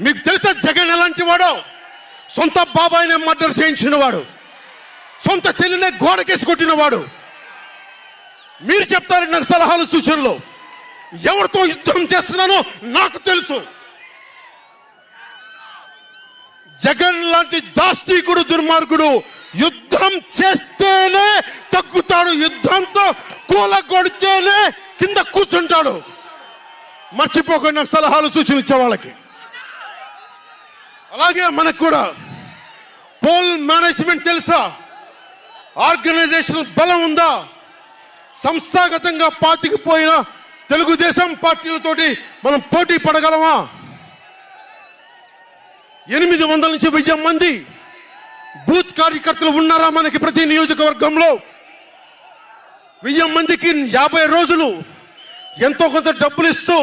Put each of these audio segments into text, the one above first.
మీకు తెలుసా జగన్ ఎలాంటి వాడో? సొంత బాబాయినే మర్డర్ చేయించిన వాడు. సొంత చెల్లినే గోడకేసి కొట్టినవాడు మీరు చెప్తారు నాకు సలహాలు సూచనలు. ఎవరితో యుద్ధం చేస్తున్నానో నాకు తెలుసు. జగన్ లాంటి దాస్తికుడు దుర్మార్గుడు యుద్ధం చేస్తేనే తగ్గుతాడు. యుద్ధంతో కూలగొడితేనే కింద కూర్చుంటాడు. మర్చిపోకుండా నాకు సలహాలు సూచనలు ఇచ్చే వాళ్ళకి. అలాగే మనకు కూడా పోల్ మేనేజ్మెంట్ తెలుసా? ఆర్గనైజేషన్ బలం ఉందా? సంస్థాగతంగా పార్టీకి పోయిన తెలుగుదేశం పార్టీలతోటి మనం పోటీ పడగలమా? ఎనిమిది వందల నుంచి వెయ్యి మంది బూత్ కార్యకర్తలు ఉన్నారా మనకి ప్రతి నియోజకవర్గంలో? వెయ్యి మందికి యాభై రోజులు ఎంతో కొంత డబ్బులు ఇస్తూ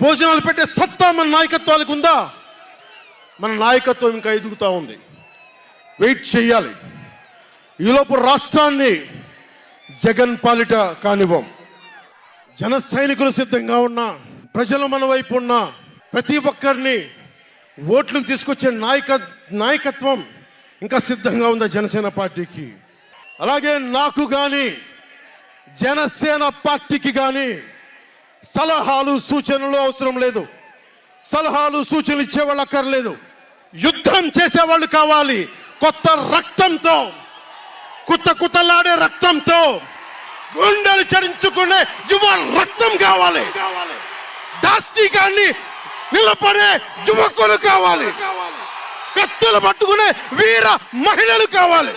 భోజనాలు పెట్టే సత్తా మన నాయకత్వాలకు ఉందా? మన నాయకత్వం ఇంకా ఎదుగుతూ ఉంది. వెయిట్ చేయాలి. ఈలోపు రాష్ట్రాన్ని జగన్ పాలిట కానివ్వం. జన సైనికులు సిద్ధంగా ఉన్నా ప్రజలు మన వైపు ఉన్న ప్రతి ఒక్కరిని ఓట్లకు తీసుకొచ్చే నాయక నాయకత్వం ఇంకా సిద్ధంగా ఉందా జనసేన పార్టీకి? అలాగే నాకు కానీ జనసేన పార్టీకి కానీ సలహాలు సూచనలు అవసరం లేదు. సలహాలు సూచనలు ఇచ్చేవాళ్ళు అక్కర్లేదు. యుద్ధం చేసేవాళ్ళు కావాలి. కొత్త రక్తంతో కుత్త కుత్తలాడే రక్తంతో గుండెలు చరించుకునే యువ రక్తం కావాలి. దాష్టికాన్ని నిలబడే యువకులు కావాలి. కత్తులు పట్టుకునే వీర మహిళలు కావాలి.